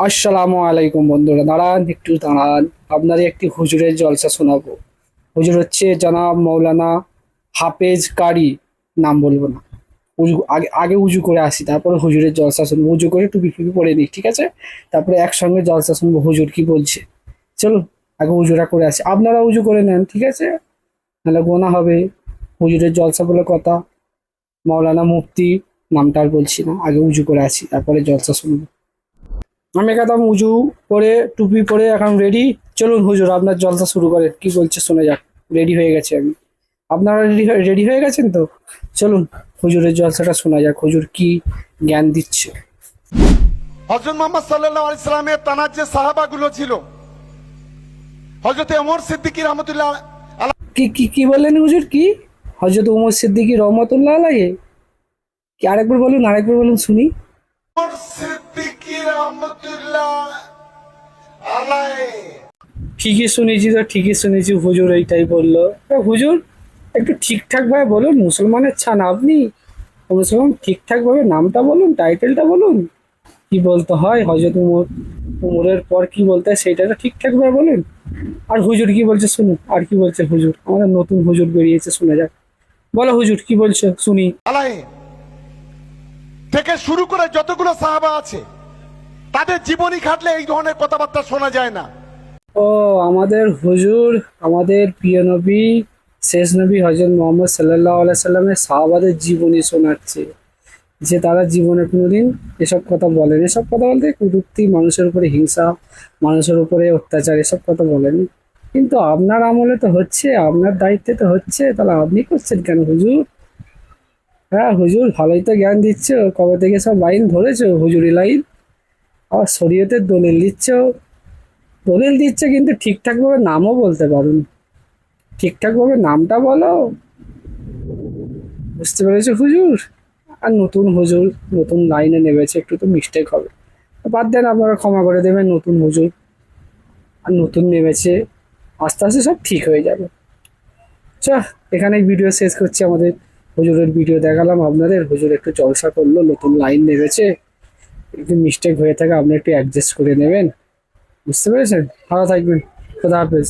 আসসালামু আলাইকুম বন্ধুরা, দাঁড়ান, একটু দাঁড়ান। আপনারই একটি হুজুরের জলসা শোনাবো। হুজুর হচ্ছে জনাব মৌলানা হাফেজ কারি, নাম বলব না। উজু, আগে আগে উজু করে আসি, তারপরে হুজুরের জলসা শুনব। উজু করে টুপি ফুপি পরে নিই, ঠিক আছে? তারপরে একসঙ্গে জলসা শুনব, হুজুর কি বলছে। চলুন, আগে উজুরা করে আসি। আপনারা উজু করে নেন, ঠিক আছে? নাহলে গোনা হবে। হুজুরের জলসা বলে কথা। মৌলানা মুফতি, নামটা আর বলছি না। আগে উজু করে আসি, তারপরে জলসা শুনব। আমি একদম উজু পরে টুপি পরে এখন রেডি চলুন হুজুর আপনার জলসা শুরু করে কি বলছে শোনা যাক। রেডি হয়ে গেছে আমি। আপনারা রেডি রেডি হয়ে গেছেন তো? চলুন হুজুরের জলসাটা শোনা যাক হুজুর কি জ্ঞান দিচ্ছে। হজরত মোহাম্মদ সাল্লাহ ইসলামের তানার যে সাহাবাগুলো ছিল হজরত ওমর সিদ্দিকী রহমতুল্লাহ কি কি কি বললেন হুজুর কি? হজরত উমর সিদ্দিকী রহমতুল্লাহ আলাইহি? কি আরেকবার বলুন আরেকবার বলুন শুনি। ঠিকই শুনেছি তো, ঠিকই শুনেছি, হুজুর এইটাই বলল। হুজুর, একটু ঠিকঠাক ভাবে বলুন, মুসলমানের ছান আপনি? মুসলমান ঠিকঠাক ভাবে নামটা বলুন, টাইটেলটা বলুন, কি বলতে হয় হজরত উমর, উমরের পর কি বলতে হয় সেটা তো ঠিকঠাক ভাবে বলুন। আর হুজুর কি বলছে, শুনুন, আর কি বলছে হুজুর? আমাদের নতুন হুজুর বেরিয়েছে, শোনা যাক। বলো হুজুর, কি বলছে? শুনি। থেকে শুরু করে যতগুলো সাহাবা আছে তাদের জীবনী ঘাটলে এই ধরনের কথাবার্তা শোনা যায় না। ও, আমাদের হুজুর, আমাদের প্রিয় নবী, শেষ নবী হজরত মোহাম্মদ সাল্লাহ সাল্লামের সাহাবাদের জীবনী শোনাচ্ছে। যে তারা জীবনে কোনোদিন এসব কথা বলেন। এসব কথা বলতে কুটুক্তি মানুষের উপরে হিংসা, মানুষের উপরে অত্যাচার, এসব কথা বলেন। কিন্তু আপনার আমলে তো হচ্ছে, আপনার দায়িত্বে তো হচ্ছে, তাহলে আপনি করছেন কেন হুজুর? হ্যাঁ হুজুর ভালোই তো জ্ঞান দিচ্ছ, কবে থেকে সব লাইন ধরেছো হুজুরি লাইন? আবার শরীয়তের দলিল দিচ্ছ দলিল দিচ্ছে কিন্তু ঠিকঠাকভাবে নামও বলতে পারুন। ঠিকঠাকভাবে নামটা বলো। বুঝতে পেরেছ হুজুর? আর নতুন হুজুর নতুন লাইনে নেমেছে, একটু তো মিস্টেক হবে। বাদ দেন, আপনারা ক্ষমা করে দেবেন নতুন হুজুর। আর নতুন নেমেছে, আস্তে আস্তে সব ঠিক হয়ে যাবে। চ এখানে ভিডিও শেষ করছি আমাদের। হুজুরের ভিডিও দেখালাম আপনাদের। হুজুর একটু জলসা করল, নতুন লাইন নেমেছে। একটু মিস্টেক হয়ে থাকে, আপনি একটু অ্যাডজাস্ট করে নেবেন। বুঝতে পেরেছেন? ভালো থাকবেন। খোদা হাফেজ।